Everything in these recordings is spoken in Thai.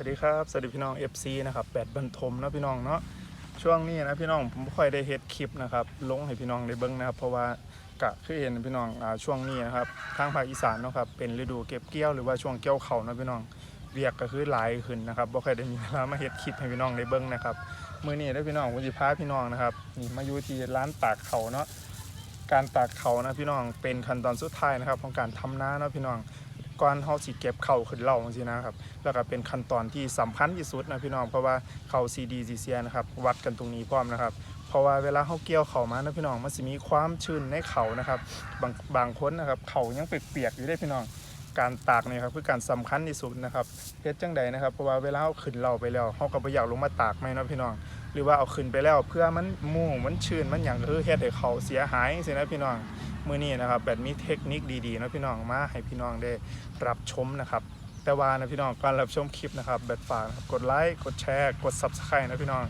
วัสดีครับ สวัสดีพี่น้อง FC นะครับแปดบรรทมนะพี่น้องเนาะ ช่วงนี้นะพี่น้องผมไม่ค่อยได้เฮ็ดคลิปนะครับ ลงให้พี่น้องได้เบิ่งนะครับ เพราะว่ากะคือเห็นพี่น้องอ่าช่วงนี้นะครับ ทางภาคอีสานเนาะครับ เป็นฤดูเก็บเกี่ยวหรือว่าช่วงเกี่ยวเขานะพี่น้อง เวียกก็คือหลายขึ้นนะครับบ่ค่อยได้มีเวลามาเฮ็ดคลิปให้พี่น้องได้เบิ่งนะครับ มื้อนี้ได้พี่น้องผมสิพาพี่น้องนะครับนี่มาอยู่ที่ร้านตากเขาเนาะ การตากเขานะพี่น้องเป็นขั้นตอนสุดท้ายนะครับของการทำนาเนาะพี่น้อง ก่อนเฮาสิเก็บเข้าขึ้นเล่าจังซี่นะครับ แล้วก็เป็นขั้นตอนที่สำคัญที่สุดนะพี่น้องเพราะว่าเข่าซีดีซีเซียนะครับวัดกันตรงนี้พร้อมนะครับเพราะว่าเวลาเขาเกี่ยวเข่ามานะพี่น้องมันจะมีความชื้นในเขานะครับบางบางคนนะครับเขายังเปียกๆอยู่ได้พี่น้องการตากเนี่ยครับคือการสำคัญที่สุดนะครับเฮ็ดจังใดนะครับเพราะว่าเวลาเขาขึ้นเราไปแล้วเขาก็บ่อยากลงมาตากไหมนะพี่น้อง หรือว่าเอาขึ้นไปแล้วเพื่อมันมู่มันชื้นมันอย่างคือเฮ็ดให้เขาเสียหายสินะพี่น้องมื้อนี้นะครับแบบมีเทคนิคดีๆนะพี่น้องมาให้พี่น้องได้รับชมนะครับ แต่ว่านะพี่น้องก่อนรับชมคลิปนะครับแบบฝากนะครับกดไลค์กดแชร์กด Subscribe นะพี่น้อง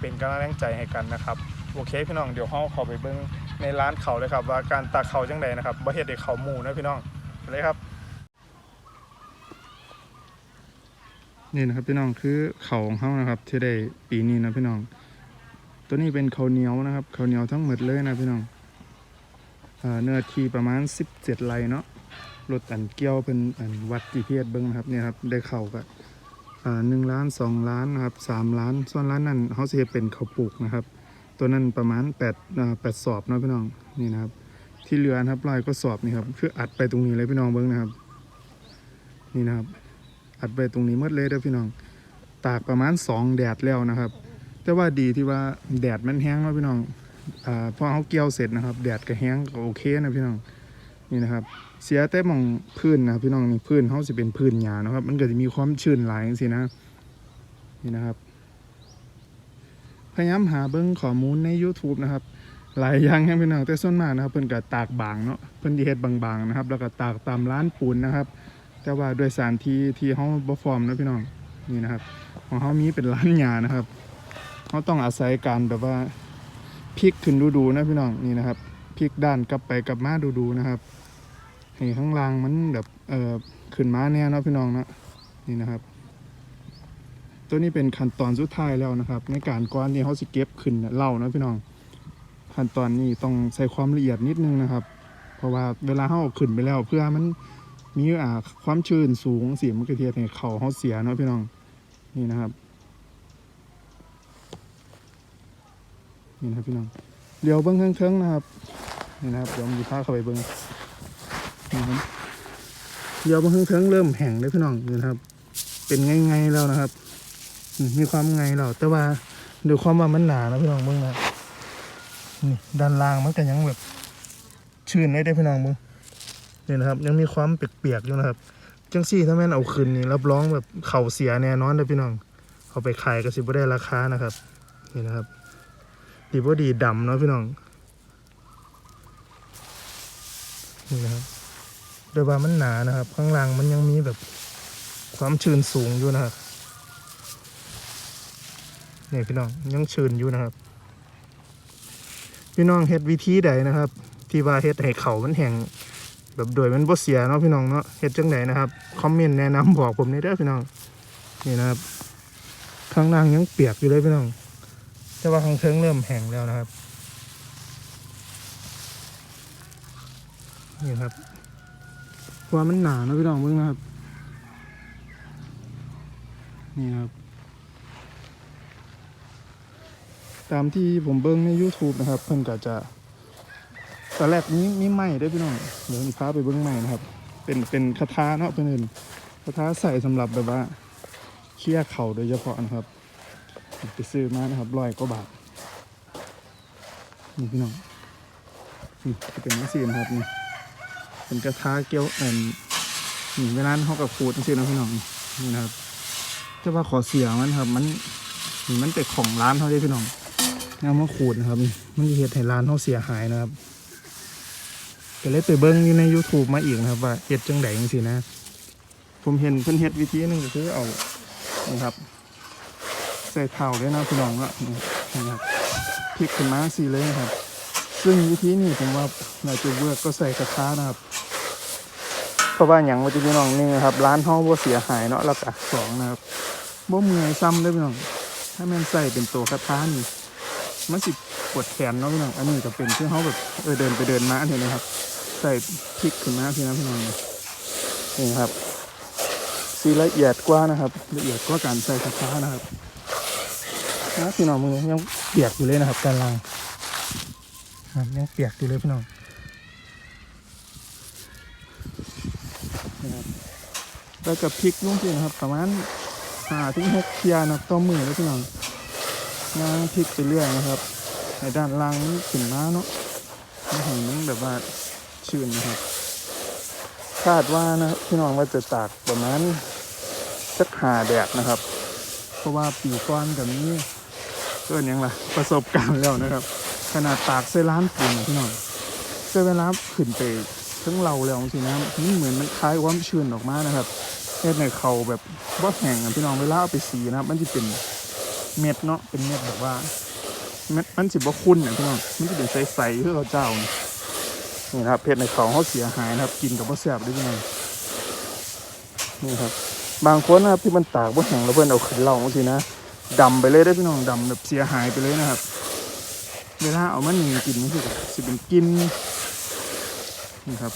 เป็นกำลังใจให้กันนะครับโอเคพี่น้องเดี๋ยวเฮาเข้าไปเบิ่งในร้านเขาเลยครับ ว่าการตากเขาจังใดนะครับบ่เฮ็ดให้เขาหมู่นะพี่น้องไปเลยครับ นี่นะครับพี่น้องคือเขาของเฮานะครับ ที่ได้ปีนี้นะพี่น้อง ตัวนี้เป็นข้าวเหนียวนะครับข้าวเหนียวทั้งหมดเลยนะพี่น้อง เนื้อที่ประมาณ 17 ไร่เนาะรถอันเกี่ยวเป็นอันวัดจีเพียเบิ้งนะครับเนี่ยครับได้เข่ากับหนึ่งล้านสองล้านนะครับสามล้าน ส่วนล้านนั้นเขาเสียเป็นเขาปลูกนะครับ ตัวนั้นประมาณแปดแปดสอบเนาะพี่น้องนี่นะครับ ที่เหลือนะครับลายก็สอบนี่ครับคืออัดไปตรงนี้เลยพี่น้องเบิ้งนะครับ นี่นะครับ อัดไปตรงนี้หมดเลยเด้อพี่น้อง ตากประมาณสองแดดแล้วนะครับ แต่ว่าดีที่ว่าแดดมันแห้งเนาะพี่น้อง อ่าพอเขาเกี่ยวเสร็จนะครับแดดก็แห้งก็โอเคนะพี่น้องนี่นะครับ เสียแต่มองพื้นนะพี่น้องนี่พื้นเขาสิเป็นพื้นหญ้าเนาะครับ มันก็จะมีความชื้นหลายจังซี่นะนี่นะครับ พยายามหาเบิ้งข้อมูลใน YouTube นะครับ หลายอย่างให้พี่น้องแต่ส่วนมากนะครับ เพิ่นก็ตากบางเนาะเพิ่นสิเฮ็ดบางๆนะครับ แล้วก็ตากตามร้านปูนนะครับ แต่ว่าด้วยสานที่ที่เฮาบ่ฟอร์มนะพี่น้องนี่นะครับ ของเฮามีเป็นร้านหญ้านะครับเฮาต้องอาศัยการแบบว่า พลิกขึ้นดูๆนะพี่น้องนี่นะครับพลิกด้านกลับไปกลับมาดูๆนะครับให้ข้างล่างมันแบบเอ่อขึ้นมาแน่นะพี่น้องนะนี่นะครับ ตัวนี้เป็นขั้นตอนสุดท้ายแล้วนะครับ ในการก่อนที่เขาสิเก็บขึ้นเล่านะพี่น้องขั้นตอนนี้ต้องใส่ความละเอียดนิดนึงนะครับ เพราะว่าเวลาเขาเอาขึ้นไปแล้วเพื่อมันมีอ่าความชื้นสูงสีมันกระเทียมให้เขาเขาเสียเนาะพี่น้องนี่นะครับ นี่นะครับพี่น้องเดี๋ยวเบิ้งเทิงๆนะครับนี่นะครับเดี๋ยวมีพาเข้าไปเบิ้งนะครับเดี๋ยวมาเพิ่งเริ่มแห้งเลยพี่น้องนี่นะครับ เป็นไงไงๆแล้วนะครับมีความไงแล้วแต่ว่าดูความว่ามันหนานะพี่น้องเบิ่งนะนี่ด้านล่างมันก็ยังแบบชื้นเลยได้พี่น้องเบิ่งนี่นะครับ ยังมีความเปียกๆอยู่นะครับจังซี่ถ้าแม่นเอาคืนนี่รับรองแบบเข่าเสียแน่นอนเลยพี่น้องเอาไปขายก็สิบ่ได้ราคานะครับ นี่นะครับ ดีบ่ดีดำเนาะพี่น้อง นี่นะครับโดยว่ามันหนานะครับ ข้างล่างมันยังมีแบบความชื้นสูงอยู่นะครับนี่พี่น้องยังชื้นอยู่นะครับ พี่น้องเฮ็ดวิธีใดนะครับ ที่ว่าเฮ็ดให้เขามันแห้งแบบโดยมันบ่เสียเนาะพี่น้องเนาะเฮ็ดจังไดนะครับคอมเมนต์แนะนำบอกผมในอยเด้อพี่น้องนี่นะครับ ข้างล่างยังเปียกอยู่เลยพี่น้อง แต่ว่าข้างเทิงเริ่มแห้งแล้วนะครับ นี่ครับว่ามันหนานะพี่น้องเบิ่งนะครับ นี่ครับ ตามที่ผมเบิ่งใน YouTube นะครับ เพิ่นก็จะตอนแรกมีมีไม้ด้พี่น้องเดี๋ยวมีพาไปเบิ่งไม้นะครับ เป็นเป็นคาถาเนาะเพิ่นอิ้นคาถาใส่สำหรับแบบว่าเคลียเข่าโดยเฉพาะนะครับ ไปซื้อมานะครับร้อยกว่าบาทนี่พี่น้องนี่จะเป็นนักสีนะครับนี่เป็นกระทะเกี่ยวเอ่อนี่เวลาเขากับขูดจังซี่นะพี่น้องนี่นะครับแต่ว่าขอเสียมันครับ มันนี่มันเป็นของร้านเขาได้พี่น้องเอามาขูดนะครับนี่มันจะเฮ็ดให้ร้านเขาเสียหายนะครับก็เลยไปเบิ้งอยู่ใน YouTube มาอีกนะครับ ว่าเฮ็ดจังไดจังซี่นะ ผมเห็นเพิ่นเฮ็ดวิธีหนึงก็คือเอานี่ครับ ส่เท้าด้วยนะพี่น้องละนี่นะครับพลิกขึ้นมาสีเลยนะครับ ซึ่งวิธีนี้ผมว่าน่าจะเวิร์กก็ใส่กระทะนะครับเพราะว่าอย่างว่าจะพี่น้องหนี่งนะครับ ร้านห้องบ่เสียหายเนาะแล้วก็สองนะครับบ่เมื่อยซ้ำเลยพี่น้อง ถ้าแม่นใส่เป็นตัวกระทานี่มันสิปวดแขนเนาะพี่น้อง อันนี้ก็เป็นที่เขาแบบเออเดินไปเดินมาเห็นไหมครับ ใส่พริกขึ้นมาพี่นะพี่น้องนี่ครับสีละเอียดกว่านะครับ ละเอียดกว่าการใส่กระทะนะครับ นะพี่น้องมือนี้ยังเปียกอยู่เลยนะครับการล้างยังเปียกอยู่เลยพี่น้องแล้วกับพริกนุ่งสินะครับ ประมาณห้าถึงหกเทียนะครับต่อมือเลยพี่น้องย่างพริกไปเรื่อยนะครับในด้านล่างนี่ขึ้นมาเนาะไม่เห็นแบบว่าชื้นนะครับคาดว่านะพี่น้องว่าจะตากประมาณสักหาแดดนะครับ เพราะว่าปีก้อนกับนี้ เกินยังล่ะประสบการณ์แล้วนะครับ ขนาดตากใส่ร้านปูนพี่น้องใช้เวลาขึ้นไปทั้งเราแล้วจรินะมันเหมือนมันคล้ายความชื้นออกมานะครับเฮ็ดในเขาแบบบ่าแห้งพี่น้องเวลาเอาไปสีนะครับมันจะเป็นเม็ดเนาะเป็นเม็ดแบบว่าเม็ดมันสิบ่คุ้นอะพี่น้องมันจะเป็นใสๆคือเขาเจ้านี่นี่นะครับเพชรในเขาเขาเสียหายนะครับ กินกับบ่แซ่บด้ยพี่น้องนี่ครับ บางคนนะครับที่มันตากบ่าแห้งแล้วเพื่อนเอาขึ้นเล่าบางทีนะ ดำไปเลยได้พี่น้องดำแบบเสียหายไปเลยนะครับ เวลาเอามันนี่กินมันคือแบสิเป็นกินนี่ครับ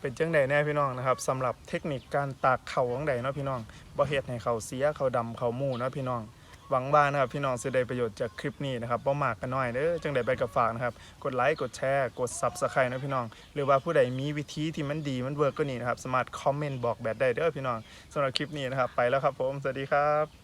เป็นจังใดแน่พี่น้องนะครับสำหรับเทคนิคการตากเข่าของใดเนาะพี่น้องบ่เฮ็ดให้เขาเสียเขาดำเขาหมู่เนาะพี่น้อง หวังว่านะครับพี่น้องจะได้ประโยชน์จากคลิปนี้นะครับบ่มากกันน้อยเด้อจังได้ไปกับฝากนะครับ กดไลค์กดแชร์ กดซับสไครต์นะพี่น้อง หรือว่าผู้ใดมีวิธีที่มันดีมันเวิร์กก็นี่นะครับสามารถคอมเมนต์บอกแบบได้เด้อพี่น้องสำหรับคลิปนี้นะครับไปแล้วครับผมสวัสดีครับ